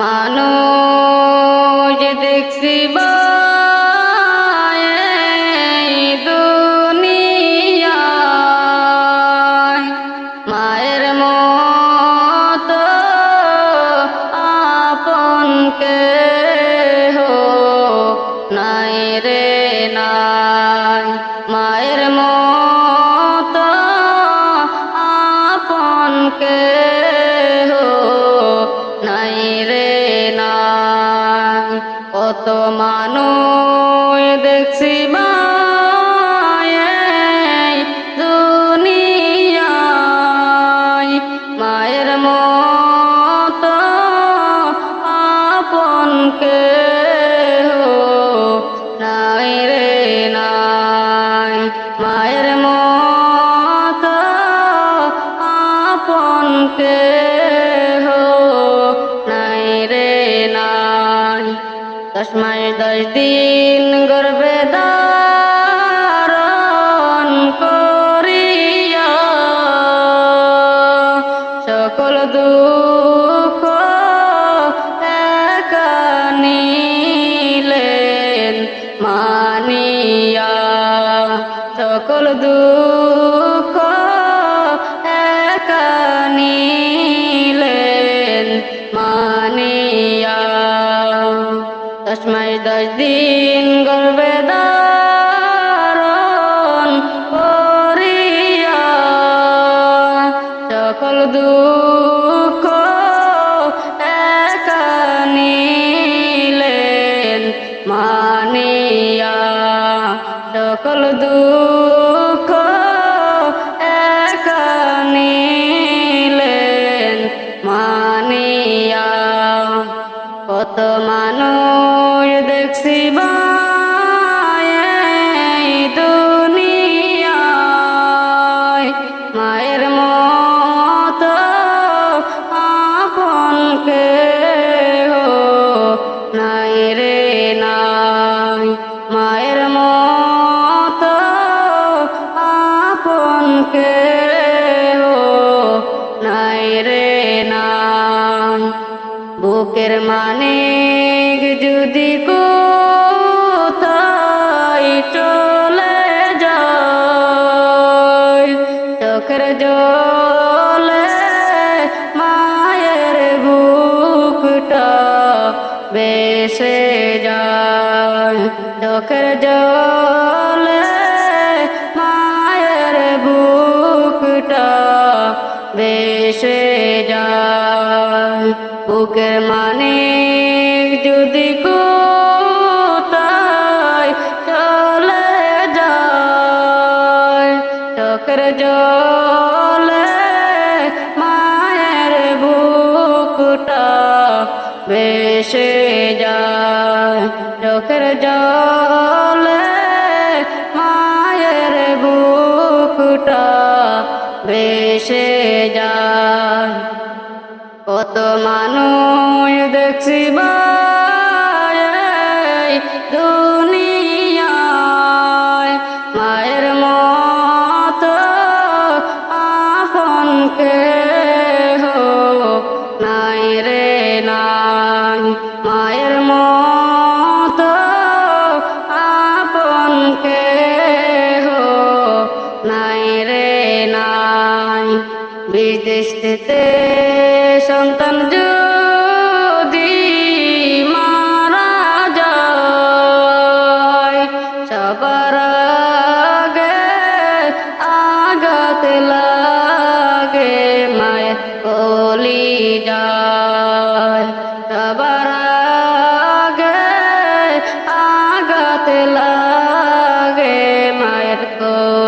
মানুষ দেখছি দশ মাস দশ দিন গর্বে ধারণ করিয়া সকল দুঃখ মাস দশ দিন গর্বে ধারণ করিয়া সকল দুঃখ একা নিলেন মানিয়া। সকল দুঃখ একা নিলেন মানিয়া। কত মানুষ বুকের মানিক যদি কোথায় চলে যায়, চোখের জলে মায়ের বুকটা বেসে যায়, চোখের জলে মায়ের বুকটা বেসে যায়। বুকের মানিক যদি কোথায় চলে যায়, চোখের জলে মায়ের বুকটা বেসে যায়, চোখের জলে মায়ের বুকটা বেসে যায়। কত মানুষ দেখছি মায়ের হো নাই রে মায়ের হো নাই রে নাই। বিদেশ থেকে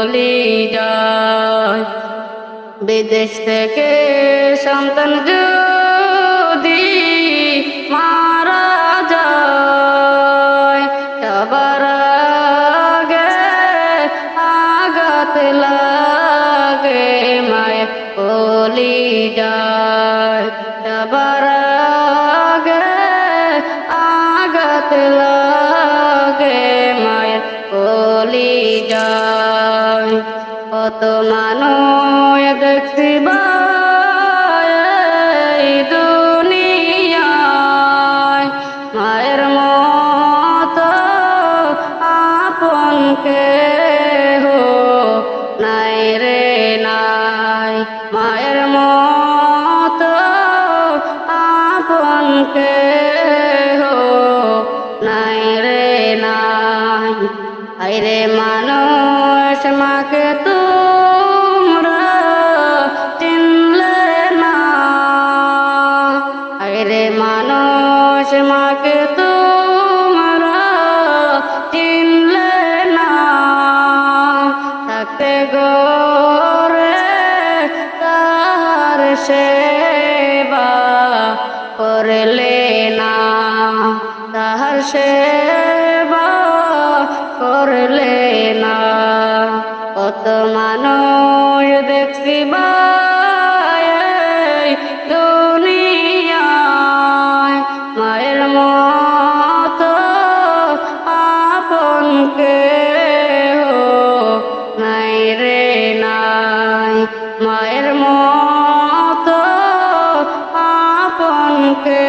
কলি যায় বিদেশ থেকে সন্তান কত মানুষ দেখছি দুনিয়ায় মায়ের মত আপন হো নাই রে নাই। মায়ের মত আপন হো নাই রে নাই। আইরে মানুষ মাকে তো না। তাহার সেবা করলে না। কত মানুষ দেখছি দুনিয়ায়। মায়ের মতো আপন কে হো নাই রে নাই। মায়ের মতো আপন কে